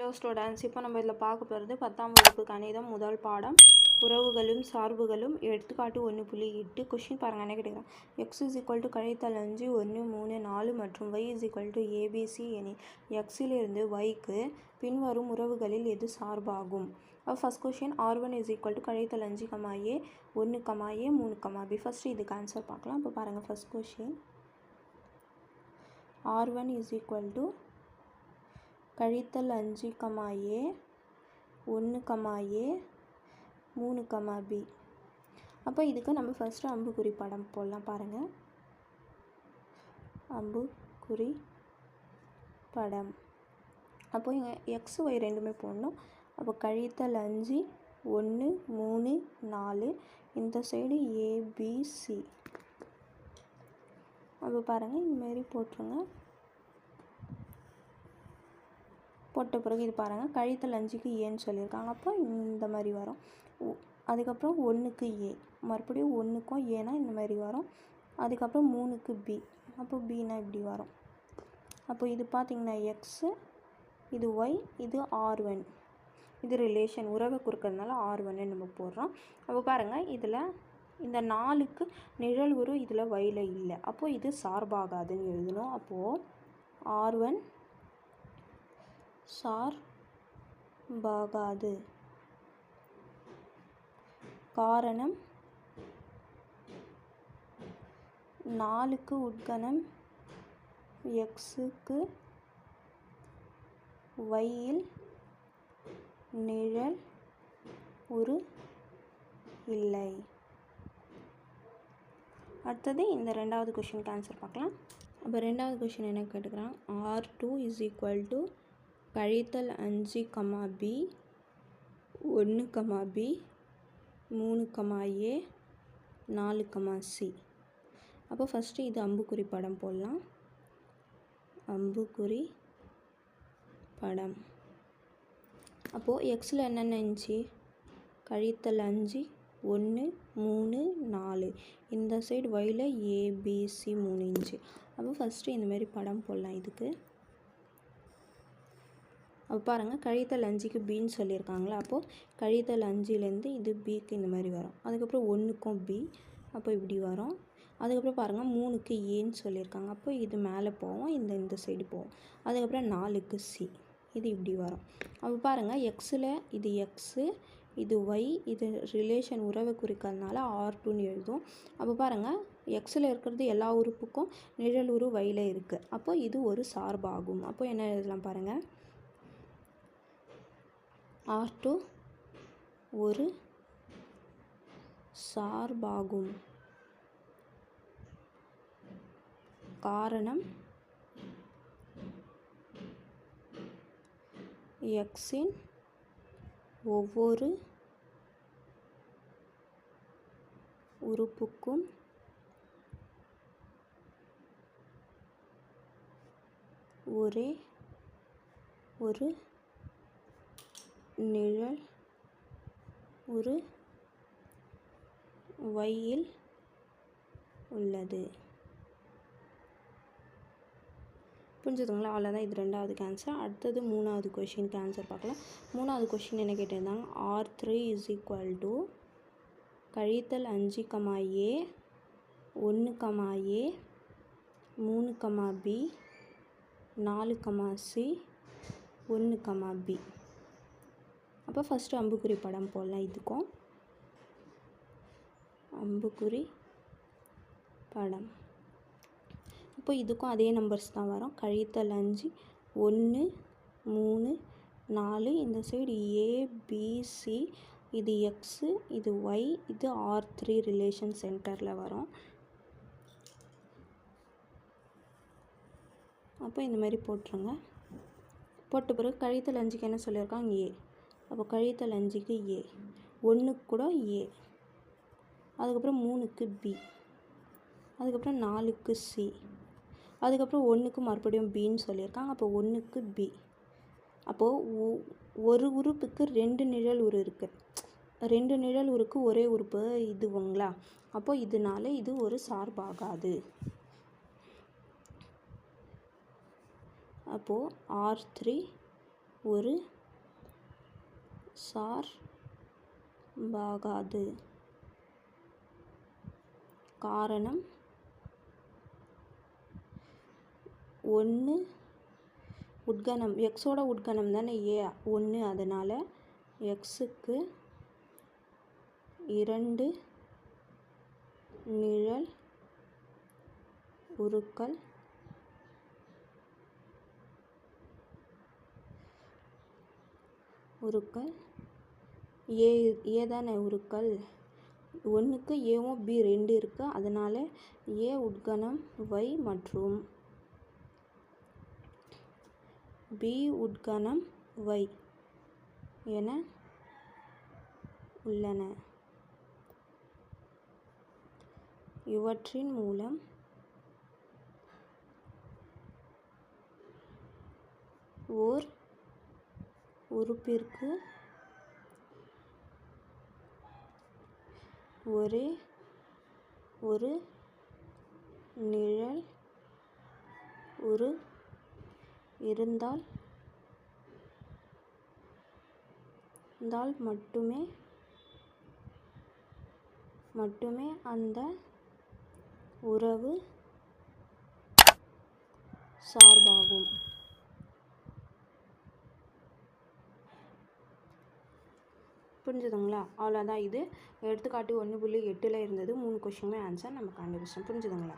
Hello students இப்போ நம்ம இதில் பார்க்க போகிறது பத்தாம் வகுப்பு கணிதம் முதல் பாடம். உறவுகளும் சார்புகளும் எடுத்துக்காட்டு ஒன்று புள்ளி எட்டு. கொஷின் பாருங்கள் என்ன கேட்டுக்கிறேன் எக்ஸ் இஸ் ஈக்குவல் டு கழித்தல் அஞ்சு ஒன்று மூணு நாலு மற்றும் Y is equal to ABC எனில் எக்ஸிலிருந்து ஒய்க்கு பின்வரும் உறவுகளில் எது சார்பாகும்? First question R one is equal to கழித்தல் அஞ்சு கமா ஏ ஒன்று கமா ஏ மூணு கமா பி ஃபஸ்ட்டு இதுக்கு ஆன்சர் பார்க்கலாம். இப்போ பாருங்கள் first question R one is equal to கழித்தல் அஞ்சு கமா ஏ ஒன்று கமா ஏ மூணு கமா பி. அப்போ இதுக்கு நம்ம ஃபஸ்ட்டு அம்புக்குறி படம் போடலாம் பாருங்கள் அம்புக்குறி படம் அப்போ இங்கே எக்ஸ் ஒய் ரெண்டுமே போடணும். அப்போ கழித்தல் அஞ்சு ஒன்று மூணு நாலு இந்த சைடு ஏபிசி அப்போ பாருங்கள் இந்தமாரி போட்டுருங்க. போட்ட பிறகு இது பாருங்கள் கழித்தல் அஞ்சுக்கு ஏன்னு சொல்லியிருக்காங்க. அப்போ இந்த மாதிரி வரும். அதுக்கப்புறம் ஒன்றுக்கு ஏ மறுபடியும் ஒன்றுக்கும் ஏனா இந்த மாதிரி வரும். அதுக்கப்புறம் மூணுக்கு பி அப்போ பினா இப்படி வரும். அப்போ இது பார்த்திங்கன்னா எக்ஸு இது ஒய் இது ஆர் ஒன் இது ரிலேஷன் உறவை கொடுக்கறதுனால ஆர் ஒன்னு நம்ம போடுறோம். அப்போ பாருங்கள் இதில் இந்த நாலுக்கு நிழல் உரு இதில் ஒயில் இல்லை. அப்போது இது சார்பாகாதுன்னு எழுதணும். அப்போது ஆர் ஒன் சார்பாகாது காரணம்? நாலுக்கு உட்கணம் எக்ஸுக்கு ஒய்யில் நிழல் உரு இல்லை. அடுத்தது இந்த ரெண்டாவது கொஷினுக்கு ஆன்சர் பார்க்கலாம். அப்போ ரெண்டாவது கொஷின் என்ன கேட்டுக்கிறான்? R two is equal to கழித்தல் அஞ்சு கமா பி ஒன்று கமா பி மூணு கமா ஏ நாலு கமா சி. அப்போ ஃபஸ்ட்டு இது அம்புக்குறி படம் போடலாம். அம்புக்குறி படம். அப்போது எக்ஸில் என்னென்ன இருந்துச்சு? கழித்தல் அஞ்சு ஒன்று மூணு நாலு. இந்த சைடு ஒயில் ஏபிசி மூணு இன்ச்சு அப்போ ஃபஸ்ட்டு இந்தமாரி படம் போடலாம் இதுக்கு. அப்போ பாருங்கள் கழித்தல் அஞ்சுக்கு பின்னு சொல்லியிருக்காங்களா? அப்போது கழித்தல் அஞ்சுலேருந்து இது பிக்கு இந்த மாதிரி வரும். அதுக்கப்புறம் ஒன்றுக்கும் பி அப்போ இப்படி வரும். அதுக்கப்புறம் பாருங்கள் மூணுக்கு ஏன்னு சொல்லியிருக்காங்க. அப்போ இது மேலே போவோம் இந்த இந்த சைடு போவோம் அதுக்கப்புறம் நாலுக்கு சி இது இப்படி வரும். அப்போ பாருங்கள் எக்ஸில் இது எக்ஸு இது ஒய் இது ரிலேஷன் உறவை குறிக்கிறதுனால ஆர் டூன்னு எழுதும். அப்போ பாருங்கள் எக்ஸில் இருக்கிறது எல்லா உறுப்புக்கும் நிழல் உரு ஒயில் இருக்குது அப்போ இது ஒரு சார்பாகும். அப்போ என்ன எழுதலாம் பாருங்கள் ஆர் டூ ஒரு சார்பாகும். காரணம் எக்ஸின் ஒவ்வொரு உறுப்புக்கும் ஒரே ஒரு நிழல் ஒரு ஒய்யில் உள்ளது. புரிஞ்சுதுங்களா? அவ்வளோதான் இது ரெண்டாவது கேன்சர் அடுத்தது மூணாவது கொஷினுக்கு ஆன்சர் பார்க்கலாம். மூணாவது கொஷின் என்ன கேட்டிருந்தாங்க? R three is equal to கழித்தல் அஞ்சு கமா ஏ ஒன்று கமா ஏ மூணு கமா பி நாலு கமா சி ஒன்று கமா பி அப்போ ஃபஸ்ட்டு அம்புக்குறி படம் போடலாம் இதுக்கும். அம்புக்குறி படம். இப்போ இதுக்கும் அதே நம்பர்ஸ் தான் வரும். கழித்தல் அஞ்சு ஒன்று மூணு நாலு இந்த சைடு ஏபிசி இது எக்ஸு இது ஒய் இது ஆர் த்ரீ ரிலேஷன் சென்டரில் வரும். அப்போ இந்த மாதிரி போட்டுருங்க. போட்ட பிறகு கழித்தல் அஞ்சுக்கு என்ன சொல்லியிருக்காங்க? ஏ அப்போ கழித்தல் அஞ்சுக்கு ஏ. ஒன்றுக்கு கூட ஏ. அதுக்கப்புறம் மூணுக்கு பி. அதுக்கப்புறம் நாலுக்கு சி. அதுக்கப்புறம் ஒன்றுக்கு மறுபடியும் பின்னு சொல்லியிருக்காங்க. அப்போ ஒன்றுக்கு பி. அப்போது ஒரு உறுப்புக்கு ரெண்டு நிழல் உரு இருக்குது ரெண்டு நிழல் உருக்கு ஒரே உறுப்பு இதுவுங்களா? அப்போ இதனால இது ஒரு சார்பாகாது. அப்போது ஆர் த்ரீ ஒரு சார்பாகாது காரணம்? ஒன்று உட்கணம். எக்ஸோட உட்கணம் தானே ஏ ஒன்று அதனால் எக்ஸுக்கு இரண்டு நிழல் உருக்கள் உருக்கள் ஏ ஏ தானே உருக்கள் ஒன்றுக்கு ஏவும் பி ரெண்டு இருக்குது அதனால் ஏ உட்கணம் ஒய் மற்றும் பி உட்கணம் ஒய் என உள்ளன. இவற்றின் மூலம் ஓர் உறுப்பிற்கு ஒரே ஒரு நிழல் ஒரு இருந்தால் இருந்தால் மட்டுமே மட்டுமே அந்த உறவு சார்பாகும். புரிஞ்சுதுங்களா? அவ்வளோதான் இது. எடுத்துக்காட்டு ஒன்று புள்ளி எட்டில் இருந்தது. மூணு கொஷினுமே ஆன்சர் நம்ம கண்டுபிடிச்சோம் புரிஞ்சுதுங்களா?